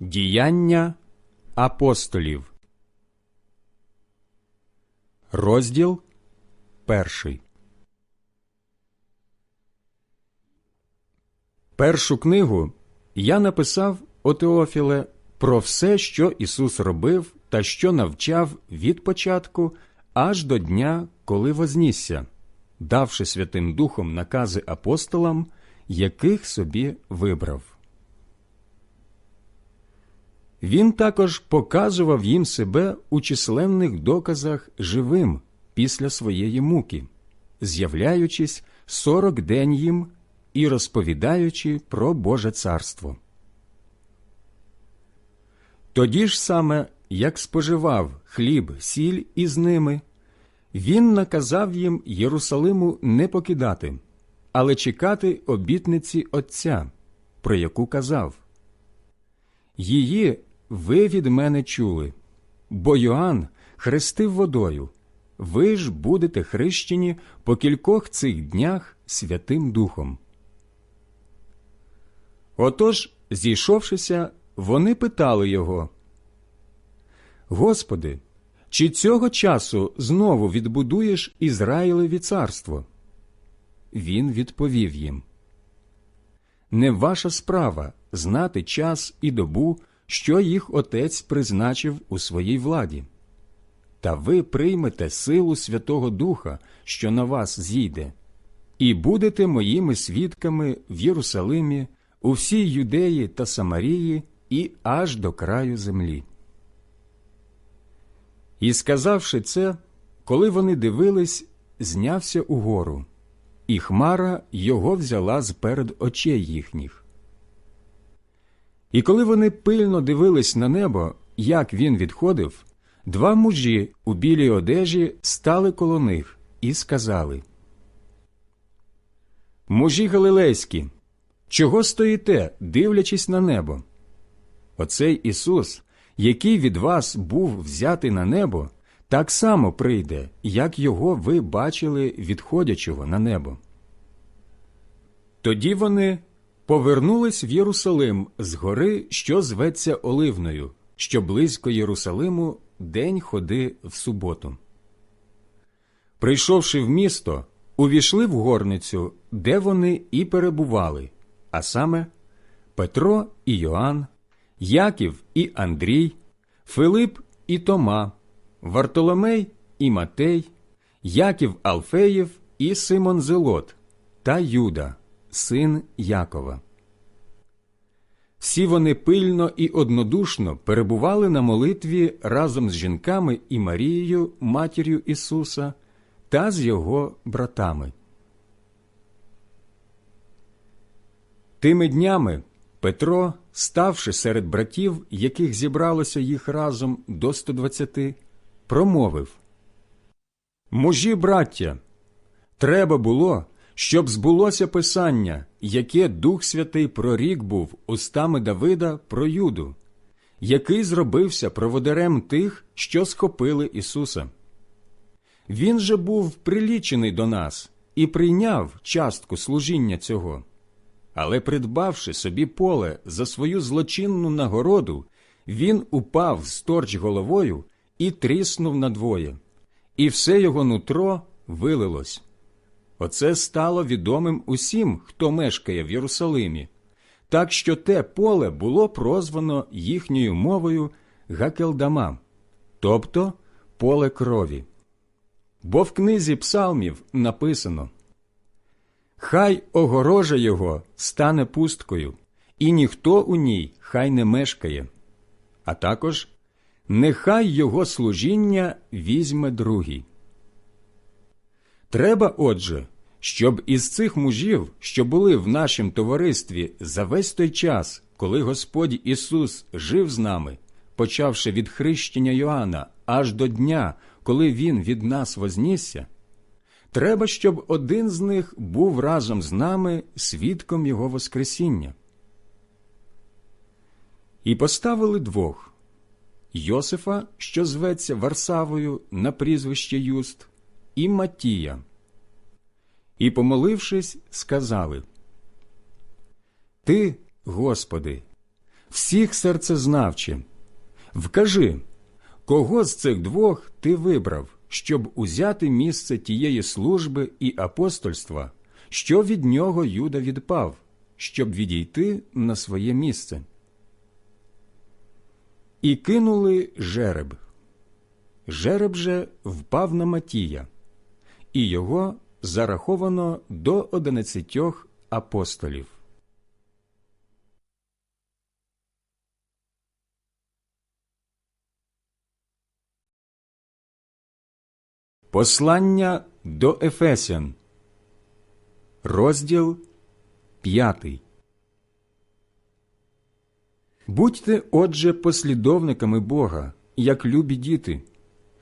Діяння апостолів. Розділ перший. Першу книгу я написав о Теофіле про все, що Ісус робив та що навчав від початку аж до дня, коли вознісся, давши Святим Духом накази апостолам, яких собі вибрав. Він також показував їм себе у численних доказах живим після своєї муки, з'являючись сорок день їм і розповідаючи про Боже царство. Тоді ж саме, як споживав хліб, сіль із ними, він наказав їм Єрусалиму не покидати, але чекати обітниці Отця, про яку казав. Її ви від мене чули, бо Йоанн хрестив водою, ви ж будете хрещені по кількох цих днях Святим Духом. Отож, зійшовшися, вони питали його, Господи, чи цього часу знову відбудуєш Ізраїлеві царство? Він відповів їм Не ваша справа знати час і добу, що їх отець призначив у своїй владі. Та ви приймете силу Святого Духа, що на вас зійде, і будете моїми свідками в Єрусалимі, у всій Юдеї та Самарії і аж до краю землі. І сказавши це, коли вони дивились, знявся угору, і хмара його взяла з перед очей їхніх. І коли вони пильно дивились на небо, як він відходив, два мужі у білій одежі стали коло них і сказали Мужі Галилейські, чого стоїте, дивлячись на небо? Оцей Ісус, який від вас був взятий на небо, так само прийде, як його ви бачили відходячого на небо. Тоді вони повернулись в Єрусалим з гори, що зветься Оливною, що близько Єрусалиму день ходи в суботу. Прийшовши в місто, увійшли в горницю, де вони і перебували, а саме Петро і Йоанн, Яків і Андрій, Филип і Тома, Вартоломей і Матей, Яків Алфеєв і Симон Зелот та Юда, син Якова. Всі вони пильно і однодушно перебували на молитві разом з жінками і Марією, матір'ю Ісуса, та з його братами. Тими днями Петро, ставши серед братів, яких зібралося їх разом до 120, промовив Мужі, браття, треба було, щоб збулося Писання, яке Дух Святий прорік був устами Давида про Юду, який зробився проводарем тих, що схопили Ісуса. Він же був прилічений до нас і прийняв частку служіння цього. Але, придбавши собі поле за свою злочинну нагороду, він упав сторч головою і тріснув надвоє, і все його нутро вилилось. Оце стало відомим усім, хто мешкає в Єрусалимі, так що те поле було прозвано їхньою мовою Гакелдама, тобто поле крові. Бо в книзі псалмів написано Хай огорожа його стане пусткою, і ніхто у ній хай не мешкає, а також нехай його служіння візьме другий. Треба, отже, щоб із цих мужів, що були в нашім товаристві за весь той час, коли Господь Ісус жив з нами, почавши від хрещення Йоанна аж до дня, коли Він від нас вознісся, треба, щоб один з них був разом з нами свідком Його Воскресіння. І поставили двох Йосифа, що зветься Варсавою на прізвище Юст, і Матія. І, помолившись, сказали Ти, Господи, всіх серцезнавче, вкажи, кого з цих двох ти вибрав, щоб узяти місце тієї служби і апостольства, що від нього Юда відпав, щоб відійти на своє місце. І кинули жереб. Жереб же впав на Матія, і його зараховано до одинадцятьох апостолів. Послання до Ефесян, розділ п'ятий. Будьте, отже, послідовниками Бога, як любі діти,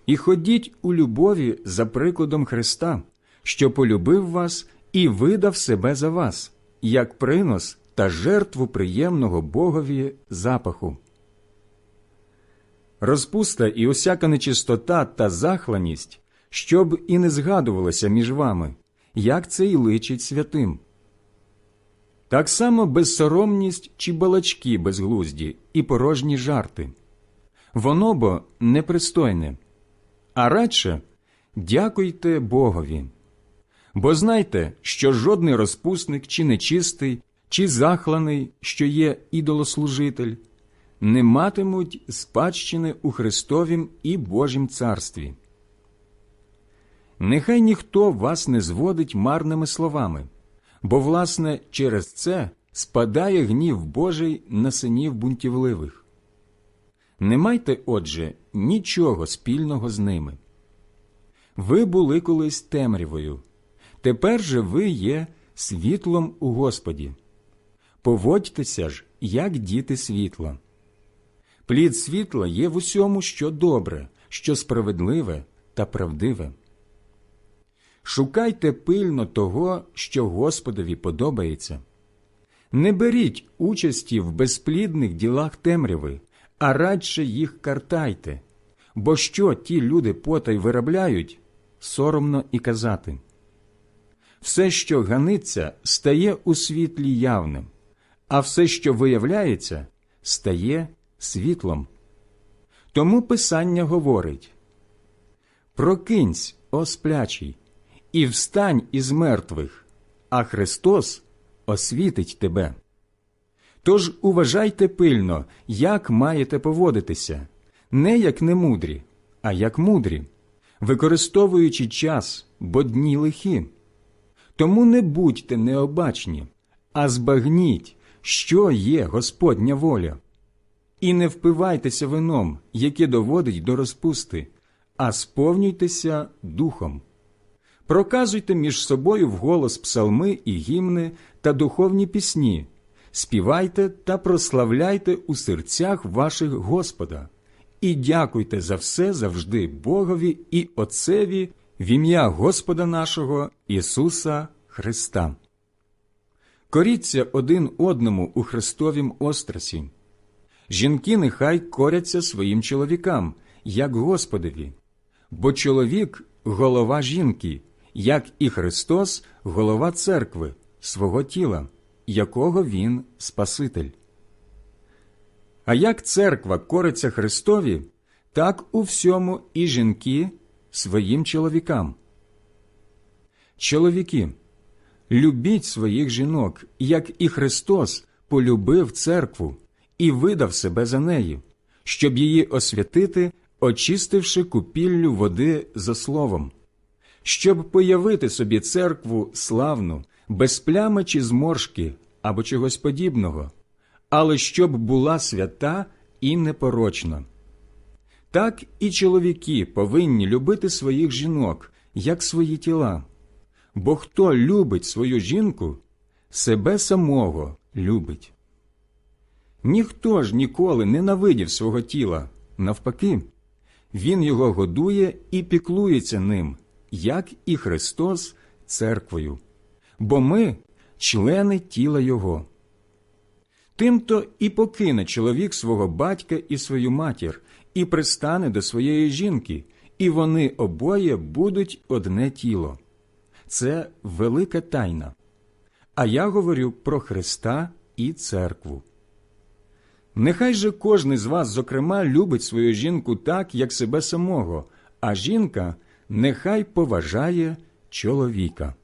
і ходіть у любові за прикладом Христа, що полюбив вас і видав себе за вас, як принос та жертву приємного Богові запаху. Розпуста і усяка нечистота та захланість, щоб і не згадувалося між вами, як це й личить святим. Так само безсоромність чи балачки безглузді і порожні жарти. Воно бо непристойне, а радше дякуйте Богові. Бо знайте, що жодний розпусник чи нечистий, чи захланий, що є ідолослужитель, не матимуть спадщини у Христовім і Божім царстві. Нехай ніхто вас не зводить марними словами, бо, власне, через це спадає гнів Божий на синів бунтівливих. Не майте, отже, нічого спільного з ними. Ви були колись темрявою, тепер же ви є світлом у Господі. Поводьтеся ж, як діти світла. Плід світла є в усьому, що добре, що справедливе та правдиве. Шукайте пильно того, що Господові подобається. Не беріть участі в безплідних ділах темряви, а радше їх картайте, бо що ті люди потай виробляють, соромно і казати. Все, що ганиться, стає у світлі явним, а все, що виявляється, стає світлом. Тому Писання говорить Прокинься, о сплячий, і встань із мертвих, а Христос освітить тебе. Тож уважайте пильно, як маєте поводитися, не як немудрі, а як мудрі, використовуючи час, бо дні лихі. Тому не будьте необачні, а збагніть, що є Господня воля. І не впивайтеся вином, яке доводить до розпусти, а сповнюйтеся духом. Проказуйте між собою вголос псалми і гімни та духовні пісні, співайте та прославляйте у серцях ваших Господа, і дякуйте за все завжди Богові і Отцеві в ім'я Господа нашого Ісуса Христа. Коріться один одному у Христовім острасі. Жінки нехай коряться своїм чоловікам, як Господові, бо чоловік голова жінки, як і Христос голова церкви, свого тіла, якого Він Спаситель. А як церква кориться Христові, так у всьому і жінки своїм чоловікам. Чоловіки, любіть своїх жінок, як і Христос полюбив церкву і видав себе за неї, щоб її освятити, очистивши купіллю води за словом, щоб появити собі церкву славну, без плями чи зморшки або чогось подібного, але щоб була свята і непорочна. Так і чоловіки повинні любити своїх жінок, як свої тіла. Бо хто любить свою жінку, себе самого любить. Ніхто ж ніколи не навидів свого тіла, навпаки, він його годує і піклується ним, як і Христос церквою, бо ми члени тіла Його. Тимто і покине чоловік свого батька і свою матір, і пристане до своєї жінки, і вони обоє будуть одне тіло. Це велика тайна. А я говорю про Христа і церкву. Нехай же кожний з вас, зокрема, любить свою жінку так, як себе самого, а жінка нехай поважає чоловіка.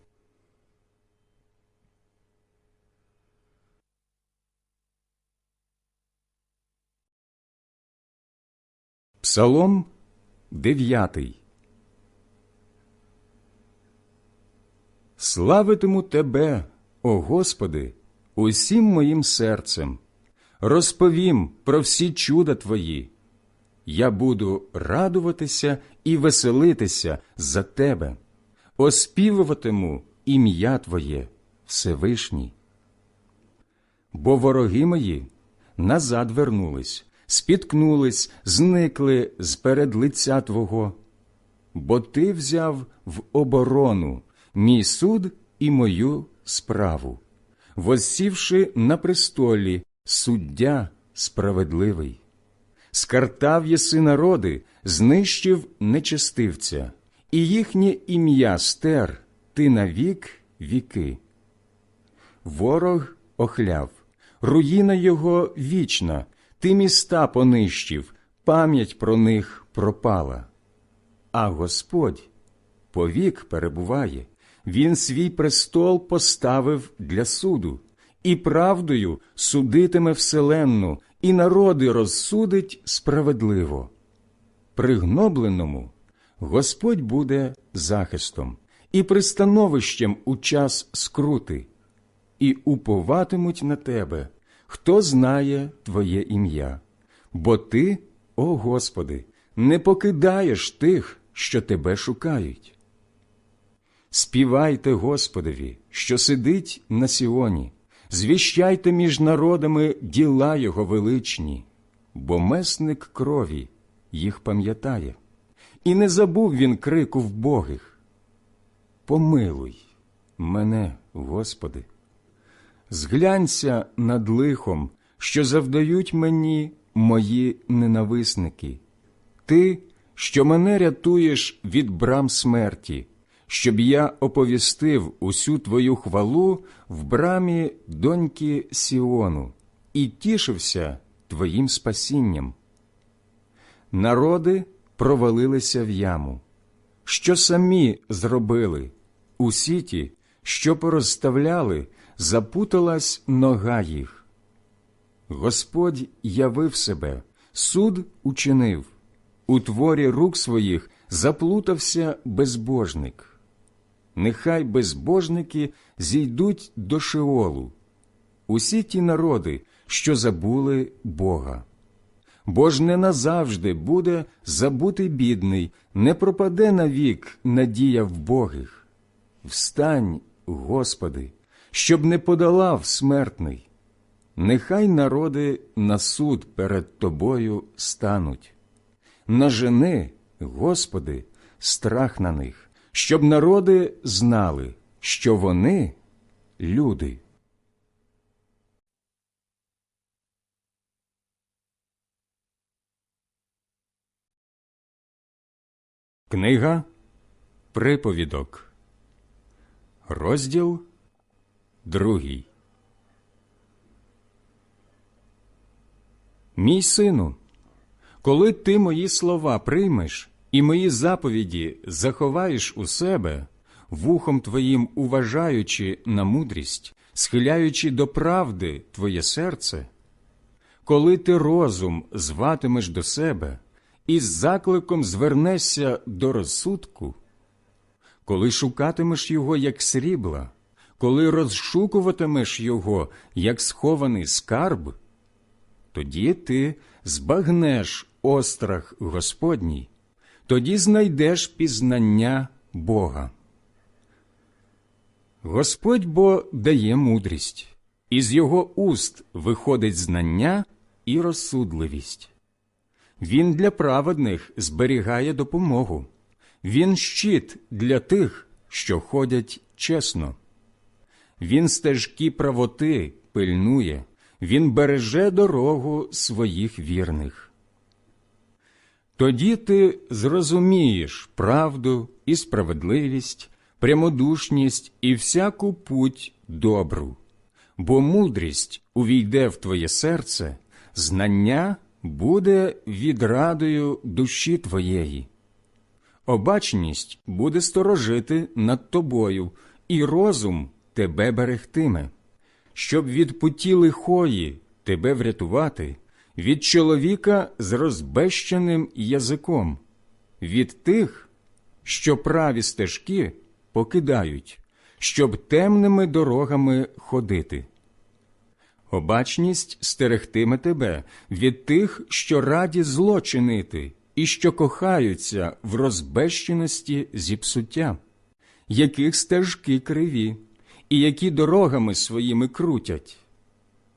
Псалом дев'ятий. Славитиму Тебе, о Господи, усім моїм серцем, розповім про всі чуда Твої. Я буду радуватися і веселитися за Тебе, оспівуватиму ім'я Твоє Всевишній. Бо вороги мої назад вернулись, спіткнулись, зникли з перед лиця Твого, бо Ти взяв в оборону мій суд і мою справу, воссівши на престолі суддя справедливий. Скартав єси народи, знищив нечестивця, і їхнє ім'я стер ти навік віки. Ворог охляв, руїна його вічна, ти міста понищив, пам'ять про них пропала. А Господь повік перебуває, Він свій престол поставив для суду, і правдою судитиме вселенну, і народи розсудить справедливо. Пригнобленому Господь буде захистом і пристановищем у час скрути, і уповатимуть на тебе, хто знає Твоє ім'я, бо Ти, о Господи, не покидаєш тих, що Тебе шукають. Співайте Господові, що сидить на Сіоні, звіщайте між народами діла Його величні, бо месник крові їх пам'ятає, і не забув він крику вбогих. Помилуй мене, Господи, зглянься над лихом, що завдають мені мої ненависники, Ти, що мене рятуєш від брам смерті щоб я оповістив усю твою хвалу в брамі доньки Сіону і тішився твоїм спасінням. Народи провалилися в яму, що самі зробили, у сіті, що порозставляли, запуталась нога їх. Господь явив себе, суд учинив, у творі рук своїх заплутався безбожник нехай безбожники зійдуть до Шеолу, усі ті народи, що забули Бога. Бо ж не назавжди буде забутий бідний, не пропаде навік надія богих. Встань, Господи, щоб не подолав смертний. Нехай народи на суд перед Тобою стануть. Нажени, Господи, страх на них щоб народи знали, що вони люди. Книга Приповідок, розділ другий. Мій сину, коли ти мої слова приймеш і мої заповіді заховаєш у себе, вухом твоїм уважаючи на мудрість, схиляючи до правди твоє серце, коли ти розум зватимеш до себе і з закликом звернешся до розсудку, коли шукатимеш його, як срібла, коли розшукуватимеш його, як схований скарб, тоді ти збагнеш острах Господній тоді знайдеш пізнання Бога. Господь бо дає мудрість, із його уст виходить знання і розсудливість. Він для праведних зберігає допомогу, він щит для тих, що ходять чесно. Він стежки правоти пильнує, він береже дорогу своїх вірних. Тоді ти зрозумієш правду і справедливість, прямодушність і всяку путь добру, бо мудрість увійде в твоє серце, знання буде відрадою душі твоєї. Обачність буде сторожити над тобою, і розум тебе берегтиме, щоб від путі лихої тебе врятувати, від чоловіка з розбещеним язиком, від тих, що праві стежки покидають, щоб темними дорогами ходити. Обачність стерегтиме тебе від тих, що раді зло чинити, і що кохаються в розбещеності зіпсуття, яких стежки криві, і які дорогами своїми крутять.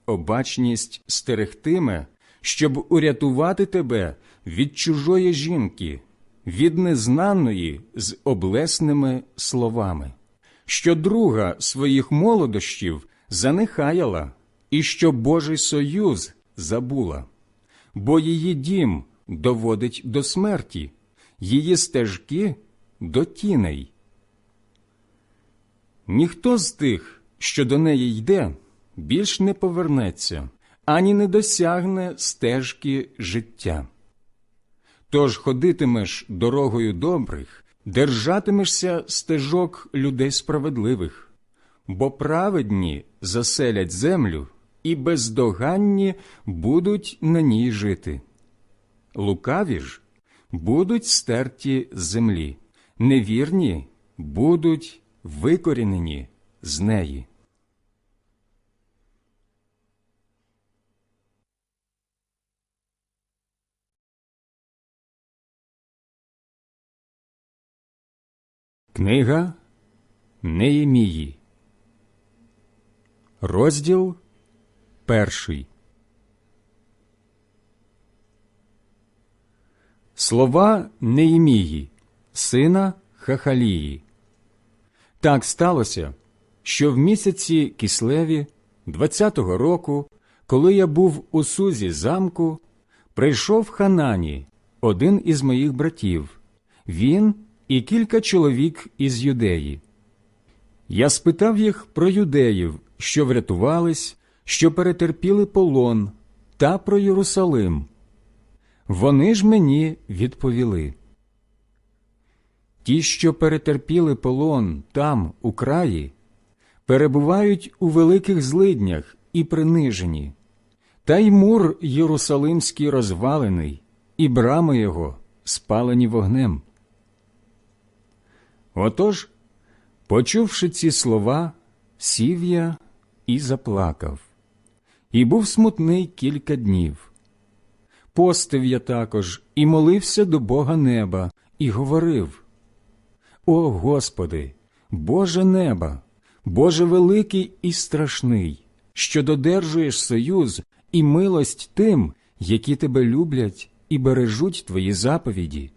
Обачність стерегтиме, щоб урятувати тебе від чужої жінки, від незнаної з облесними словами, що друга своїх молодощів занехаяла, і що Божий союз забула, бо її дім доводить до смерті, її стежки до тіней. Ніхто з тих, що до неї йде, більш не повернеться, ані не досягне стежки життя. Тож ходитимеш дорогою добрих, держатимешся стежок людей справедливих, бо праведні заселять землю і бездоганні будуть на ній жити. Лукаві ж будуть стерті з землі, невірні будуть викорінені з неї. Книга Неємії Розділ перший Слова Неємії, сина Хахалії. Так сталося, що в місяці кислеві 20-го року, коли я був у сузі замку, прийшов Ханані, один із моїх братів, він і кілька чоловік із юдеї. Я спитав їх про юдеїв, що врятувались, що перетерпіли полон, та про Єрусалим. Вони ж мені відповіли. Ті, що перетерпіли полон там, у краї, перебувають у великих злиднях і принижені, та й мур Єрусалимський розвалений, і брами його спалені вогнем. Отож, почувши ці слова, сів я і заплакав, і був смутний кілька днів. Постив я також і молився до Бога неба, і говорив: О Господи, Боже неба, Боже великий і страшний, що додержуєш союз і милость тим, які тебе люблять і бережуть твої заповіді.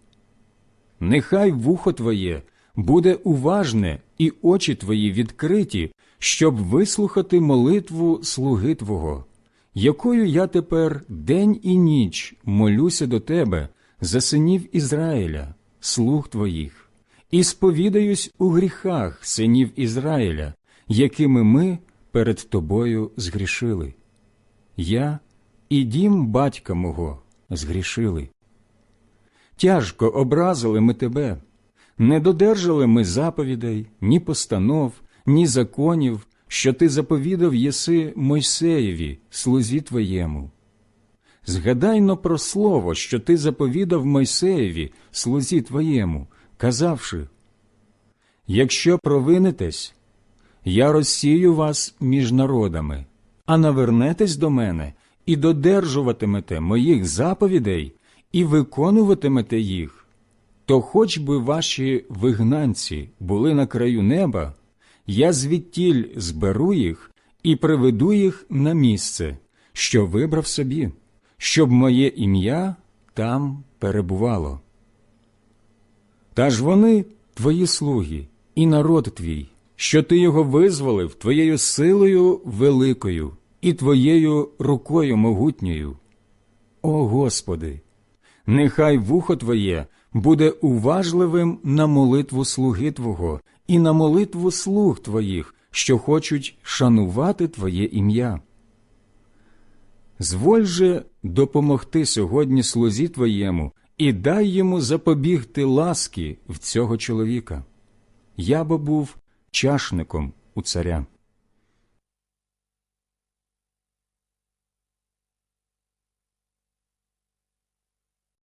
Нехай вухо Твоє буде уважне і очі твої відкриті, щоб вислухати молитву слуги Твого, якою я тепер день і ніч молюся до Тебе за синів Ізраїля, слуг Твоїх, і сповідаюсь у гріхах синів Ізраїля, якими ми перед Тобою згрішили. Я і дім батька мого згрішили. Тяжко образили ми тебе, не додержали ми заповідей, ні постанов, ні законів, що ти заповідав єси Мойсеєві, слузі твоєму. Згадайно про слово, що ти заповідав Мойсеєві, слузі твоєму, казавши Якщо провинитесь, я розсію вас між народами, а навернетесь до мене і додержуватимете моїх заповідей, і виконуватимете їх, то хоч би ваші вигнанці були на краю неба, я звідтіль зберу їх і приведу їх на місце, що вибрав собі, щоб моє ім'я там перебувало. Та ж вони твої слуги і народ твій, що ти його визволив твоєю силою великою і твоєю рукою могутньою. О Господи! Нехай вухо Твоє буде уважливим на молитву слуги Твого і на молитву слуг Твоїх, що хочуть шанувати Твоє ім'я. Зволь же допомогти сьогодні слузі твоєму і дай йому запобігти ласки в цього чоловіка. Я би був чашником у царя.